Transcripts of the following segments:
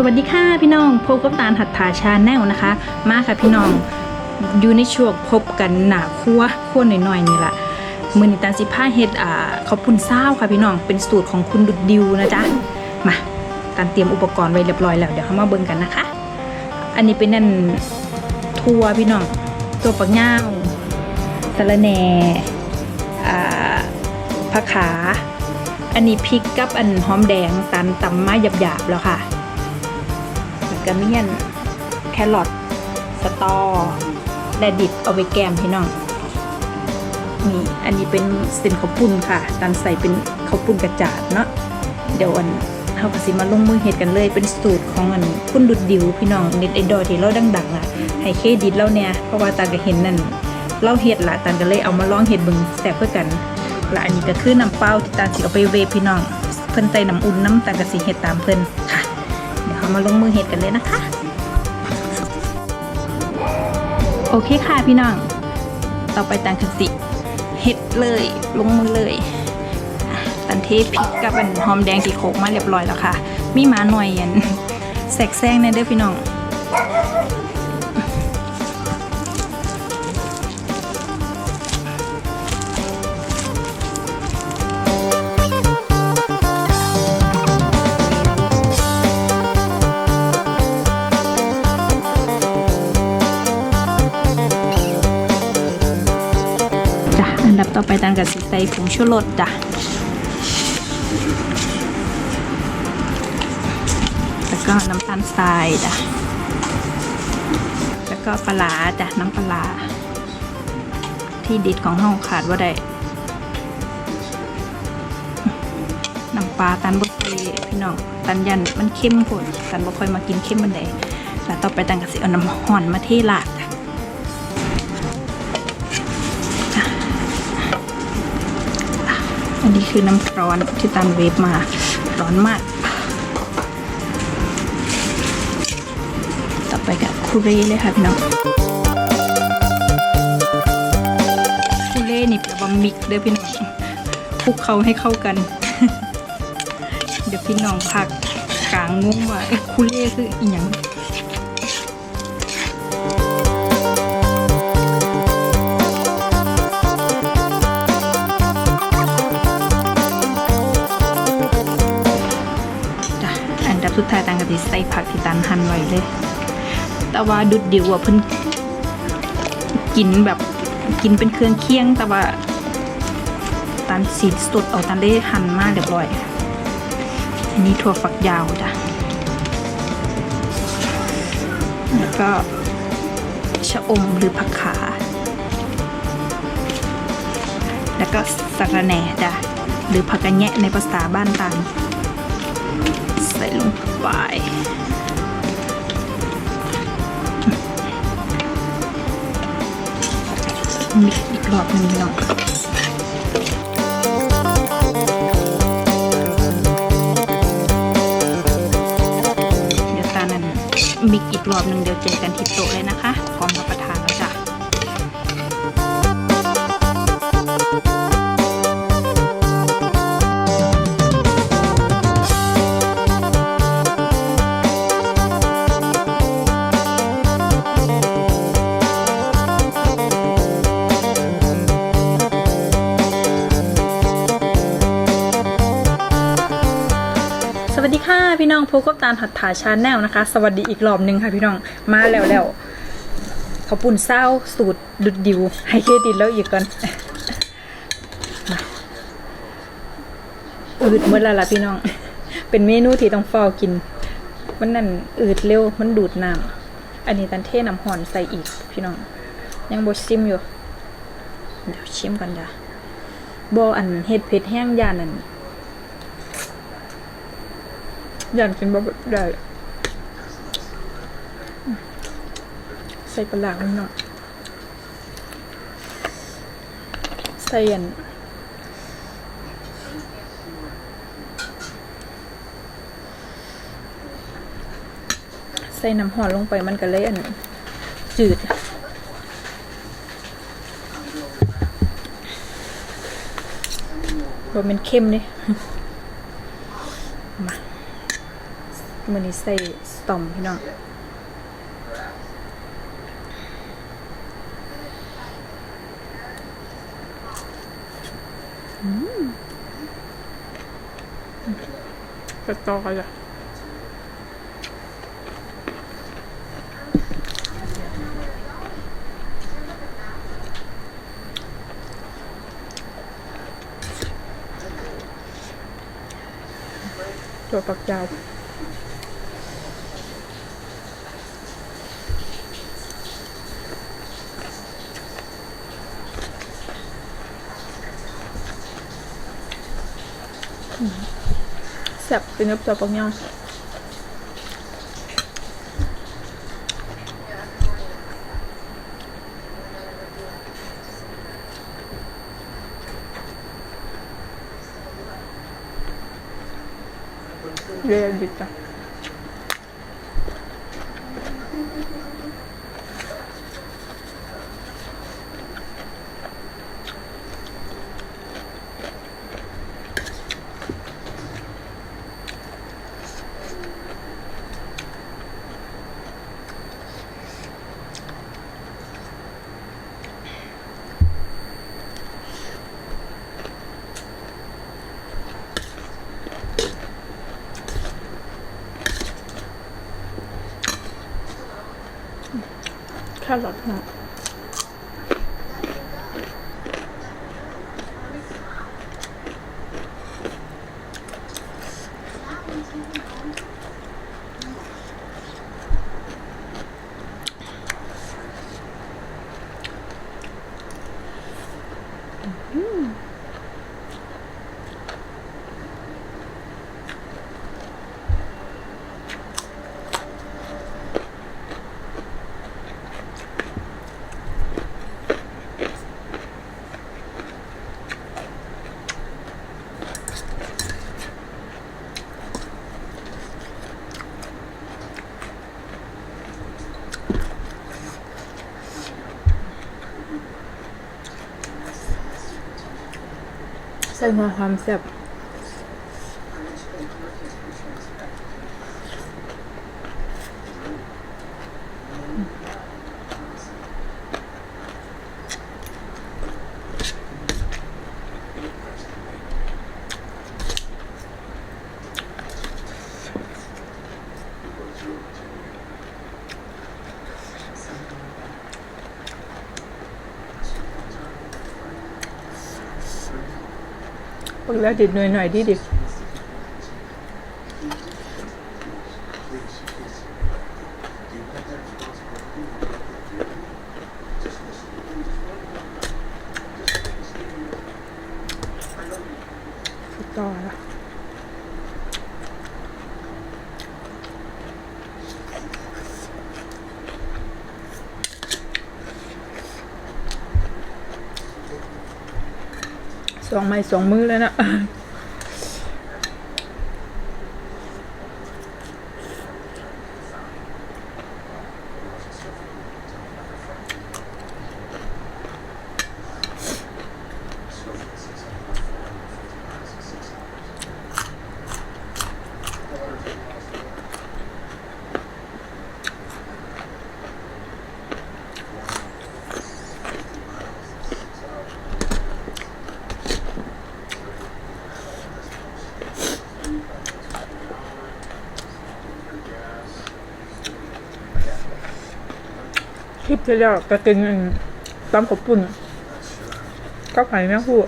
สวัสดีค่ะพี่น้องพบกับตาลหัตถาชาแนลนะคะ มาค่ะพี่น้องอยู่ในช่วงพบกันหนาครัวครัวหน่อยๆนี่แหละมือนิตาลสิผ้าเฮ็ดอ่าข้าวปุ้นซ่าค่ะพี่น้องเป็นสูตรของคุณดุดดิวนะจ๊ะมาตาลเตรียมอุปกรณ์ไว้เรียบร้อยแล้วเดี๋ยวเขามาเบิ่งกันนะคะ อันนี้เป็นนั่นทั่วพี่น้องตัวปักย่าสะระแหน่อ่าผักขา อันนี้พริกกับอันหอมแดงตันตำมาหยาบๆแล้วค่ะ แล้วก็เมียน แครอทสตอและดิบเอาไปแกมพี่น้องนี่อันนี้เป็นเส้นข้าวปุ้นค่ะตันใส่เป็นข้าวปุ้นกระจาดเนาะเดี๋ยวอันเฮาก็สิมาลงมือเฮ็ดกันเลยเป็นสูตรของอันคุณดุดดิวพี่น้องเน็ตไอดอลที่เราดังๆอะให้เครดิตเราเนี่ยเพราะว่าตาก็เห็นนั่นเราเฮ็ดละตันก็เลยเอามาลองเฮ็ดเบิ่งแซ่บเพื่อกันและอันนี้ก็คือน้ำเปล่าที่ตาสิเอาไปเวฟพี่น้องเพิ่นใส่น้ำอุ่นน้ำตาก็สิเฮ็ดตามเพิ่นค่ะ เรามาลงมือเห็ดกันเลยนะคะ โอเคค่ะพี่น้อง ต่อไปตันคสิเห็ดเลยลงมือเลยตันเทพริกกับอันหอมแดงที่โขกมาเรียบร้อยแล้วค่ะ มีหมาหน่อยยันแสกแซงในเด้อพี่น้อง ไปตันกับสิใส่ผงชูรสจ้ะแล้วก็น้ำตาลทรายจ้ะแล้วก็ปลาจ้ะน้ำปลา ที่ดิดของห้องขาดว่าได้น้ำปลาตันบุกพี่น้องตันยันมันเข้มผดตันบ่ค่อยมากินเข้มมันใดแล้วต่อไปตันกับสิเอาน้ำห่อนมาเทลาด อันนี้คือน้ำร้อนที่ตันเวฟมาร้อนมาก ต่อไปกับคูเร่เลยค่ะพี่น้องคูเร่นี่แปลว่ามิกเด้อพี่น้องคลุกเขาให้เข้ากัน เดี๋ยวพี่น้องพักกลางงงว่าเอ๊ะคูเร่คืออีหยัง สุดท้ายตันก็สิใส่ผักที่ตันหั่นไว้เลย แต่ว่าดุดดิวอะเพิ่นกินแบบกินเป็นเครื่องเคียง แต่ว่าตันสีสดเอาตันได้หั่นมากเรียบร้อย อันนี้ถั่วฝักยาวจ้ะ แล้วก็ชะอมหรือผักขา แล้วก็สะระแหน่จ้ะ หรือผักกระแยะในภาษาบ้านตัน ใส่ลงไปมิกซ์อีกรอบหนึงพี่น้องเดี๋ยวตานั้นมิกอีกรอบหนึ่งเดี๋ยวเจอกันที่โต๊ะเลยนะคะพร้อมรับประทาน องพบกับตาลหัตถาชาแนลนะคะ สวัสดีอีกรอบนึงค่ะพี่น้องมาแล้วแล้วเขาวปุ่นเศร้าสูตรดุดดิว ให้เครดิตแล้วอีกก่อนอืดเมื่อไรล่ะพี่น้อง เป็นเมนูที่ต้องเฝ้ากิน มันนั่นอืดเร็วมันดูดน้ำอันนี้ตันเทน้ำห่อนใส่อีกพี่น้อง ยังบดซิมอยู่ เดี๋ยวชิมกันจ้ะบอันเห็ดเผ็ดแห้งยานั่น อยากกินบะได้ใส่ปลาหน่อยใส่อันใส่น้ำหอมลงไปมันก็เลยอันจืดว่ามันเข้มนี่ มันนี้ใส่สตอมพี่น้องอืมจะต่อกันละตัวปักยาว แซ่บเป็นกับตัวปักย่างเรียนดิจ้ะ แค่หลอด นะใส่หัวความแซ่บ แล้วดิดหน่อยหน่อยดิดิต่อละ องไม้สองมือแล้วนะ คลิปที่แล้วก็กินอันตำขบปุ่นก็ไผ่แม่พูด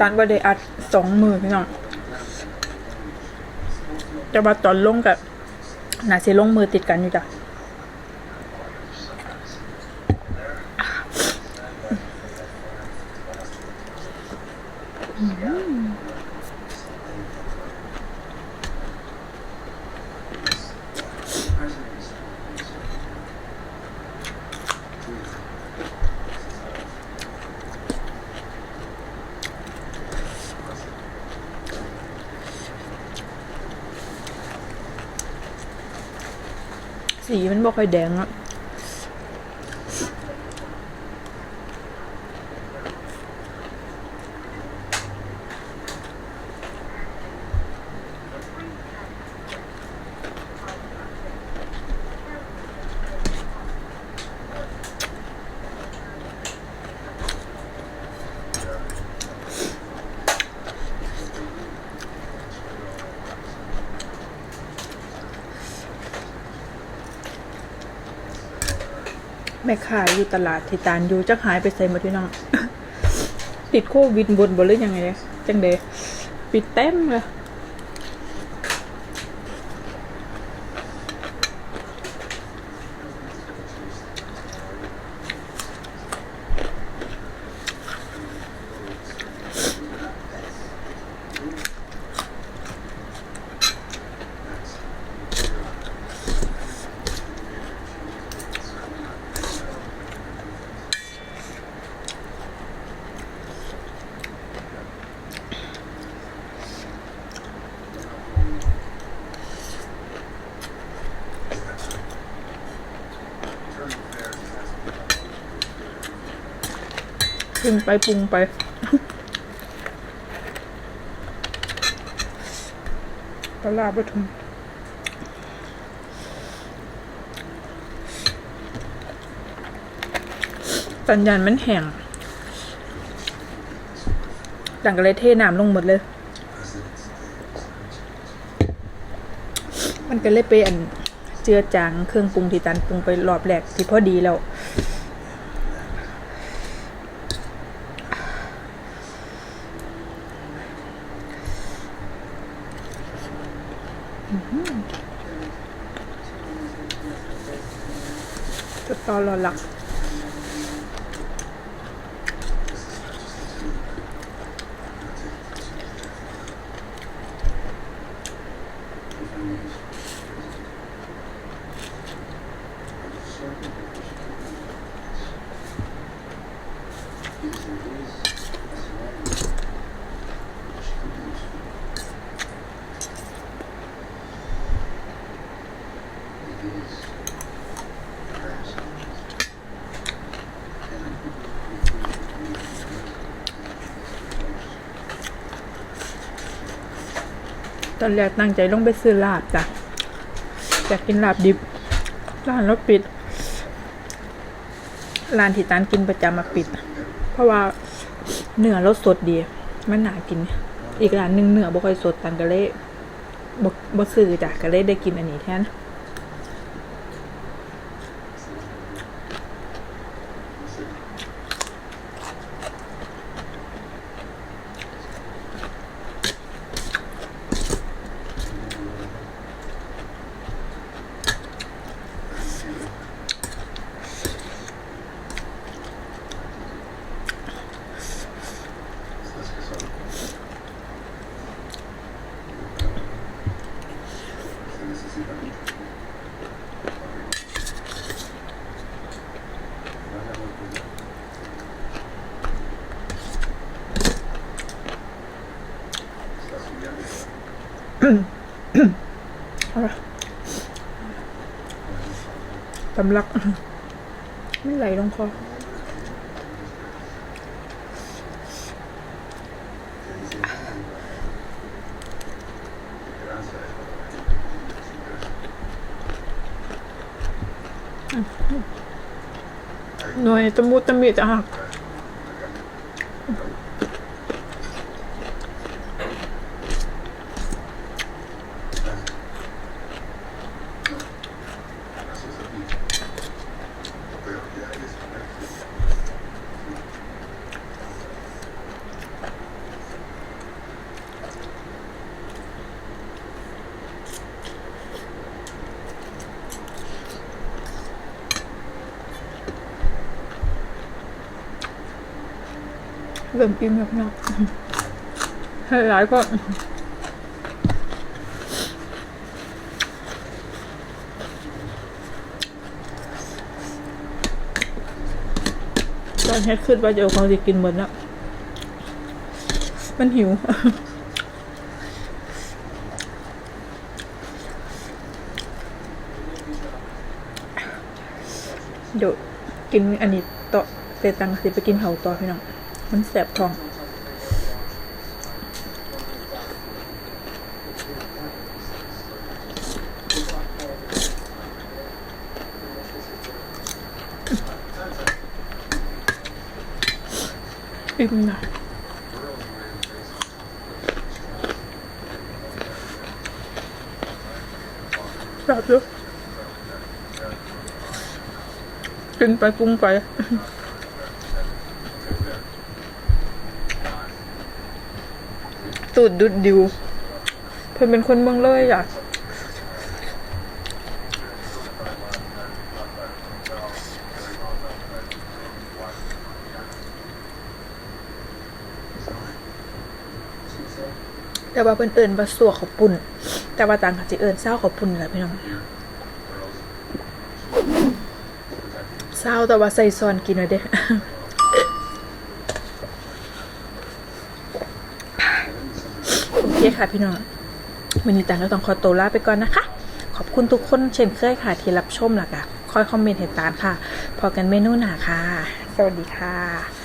ตานว่าได้อัดสองมือพี่น้องจะมาตอนลงกับหน่าสิลงมือติดกันอยู่จ้ะ สีมันบ่ค่อยแดงอะ แม่ขายอยู่ตลาดที่ตานอยู่จะหายไปใส่หมดพี่น้อง ติดโควิดบนบนหรือยังไงเนี่ยจังเดปิดเต็มเลย ปรุงไปปรุงไป ปลาร้าปทุมสัญญาณมันแห้งจังก็เลยเทน้ำลงหมดเลย มันก็เลยไปอันเจือจางเครื่องปรุงที่ตันปรุงไปรอบแรกที่พอดีแล้ว จะตอนรอหลัก ตอนแรกตั้งใจลงไปซื้อลาบจ้ะอยากกินลาบดิบ ร้านรถปิด ร้านที่ตานกินประจำมาปิด เพราะว่าเนื้อรสสดดี มันน่ากิน อีกร้านหนึ่งเนื้อบ่ค่อยสดตันก็เลยบ่บ่ซื้อจ้ะก็เลยได้กินอันนี้แทน เอาละตำลัก ไม่ไหลลงคอหน่วยตะมุตะมิจะหัก เริ่มอิ่มแล้วนะให้หลายก็ตอนเฮ็ดขึ้นว่าจะเอาของสิกินหมดแล้วมันหิว เดี๋ยวกินอันนี้ต่อเตตังสิไปกินเขาต่อพี่น้อง มันแสบท้องอิ่มนะแบบเยอะกินไปปรุงไป ตูดดุดดิว เพิ่อนเป็นคนเมืองเลยอะแต่ว่าเพิ่นเอิญว่าสัวขาวปุ่น แต่ว่าต่างกับสิเอิญเศร้าขาวปุ่นแหละพี่น้องเศร้าแต่ว่าใส่ซอนกินไว้เด้อ ค่ะพี่น้องวันนี้ต่างก็ต้องขอตัวลาไปก่อนนะคะ ขอบคุณทุกคนเช่นเคยค่ะ ที่รับชมหลักะคอยคอมเมนต์เหตุการณ์ค่ะ พอกันเมนูหนาค่ะ สวัสดีค่ะ